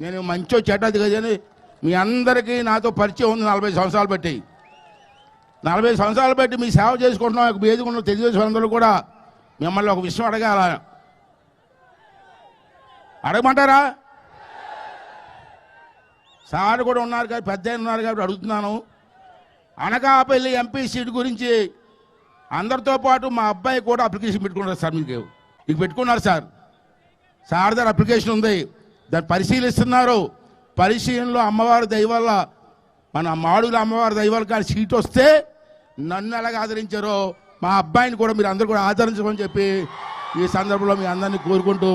నేను మంచో చెడ్డది కదని మీ అందరికీ నాతో పరిచయం ఉంది నలభై సంవత్సరాలు బట్టి. నలభై సంవత్సరాలు బట్టి మీ సేవ చేసుకుంటున్నాం ఒక వేదిక తెలుగుదేశం అందరూ కూడా. మిమ్మల్ని ఒక విషయం అడగాల. అడగమంటారా? సార్ కూడా ఉన్నారు కాబట్టి పెద్ద ఉన్నారు కాబట్టి అడుగుతున్నాను. అనకాపల్లి ఎంపీ సీట్ గురించి అందరితో పాటు మా అబ్బాయి కూడా అప్లికేషన్ పెట్టుకున్నారు సార్ మీకు. మీకు పెట్టుకున్నారు సార్. సార్ దగ్గర అప్లికేషన్ ఉంది. దాన్ని పరిశీలిస్తున్నారు. పరిశీలనలో అమ్మవారి దయ వల్ల మన మాడుల అమ్మవారి దయ కానీ సీట్ వస్తే నన్ను ఎలాగ ఆదరించారో మా అబ్బాయిని కూడా మీరు అందరూ కూడా ఆదరించమని చెప్పి ఈ సందర్భంలో మీ అందరినీ కోరుకుంటూ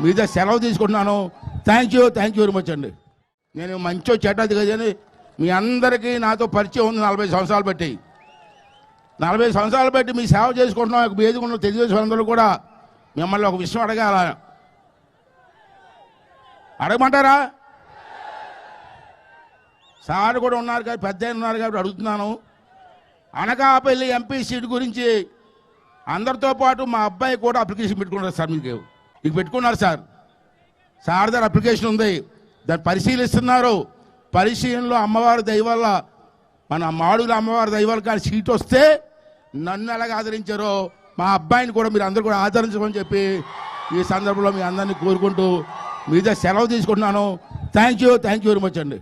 మీద సెలవు తీసుకుంటున్నాను. Thank you thank you very much అండి. నేను మంచో చెడ్డది కదని మీ అందరికీ నాతో పరిచయం ఉంది నలభై సంవత్సరాలు బట్టి నలభై సంవత్సరాలు బట్టి మీ సేవ చేసుకుంటున్నాం. ఒక వేదిక ఉన్న తెలుగుదేశం అందరూ కూడా మిమ్మల్ని ఒక విషయం అడగాల. అడగమంటారా? సార్ కూడా ఉన్నారు కాబట్టి పెద్ద ఉన్నారు కాబట్టి అడుగుతున్నాను. అనకాపల్లి ఎంపీ సీట్ గురించి అందరితో పాటు మా అబ్బాయి కూడా అప్లికేషన్ పెట్టుకున్నారు సార్ మీకు. మీకు పెట్టుకున్నారు సార్. సార్ దగ్గర అప్లికేషన్ ఉంది. దాన్ని పరిశీలిస్తున్నారు. పరిశీలనలో అమ్మవారి దయవల్ల మన మాడుగుల అమ్మవారి దయవల్ల కానీ సీట్ వస్తే నన్ను ఎలాగ ఆదరించారో మా అబ్బాయిని కూడా మీరు అందరూ కూడా ఆదరించమని చెప్పి ఈ సందర్భంలో మీ అందరినీ కోరుకుంటూ మీద సెలవు తీసుకుంటున్నాను. Thank you thank you very much అండి.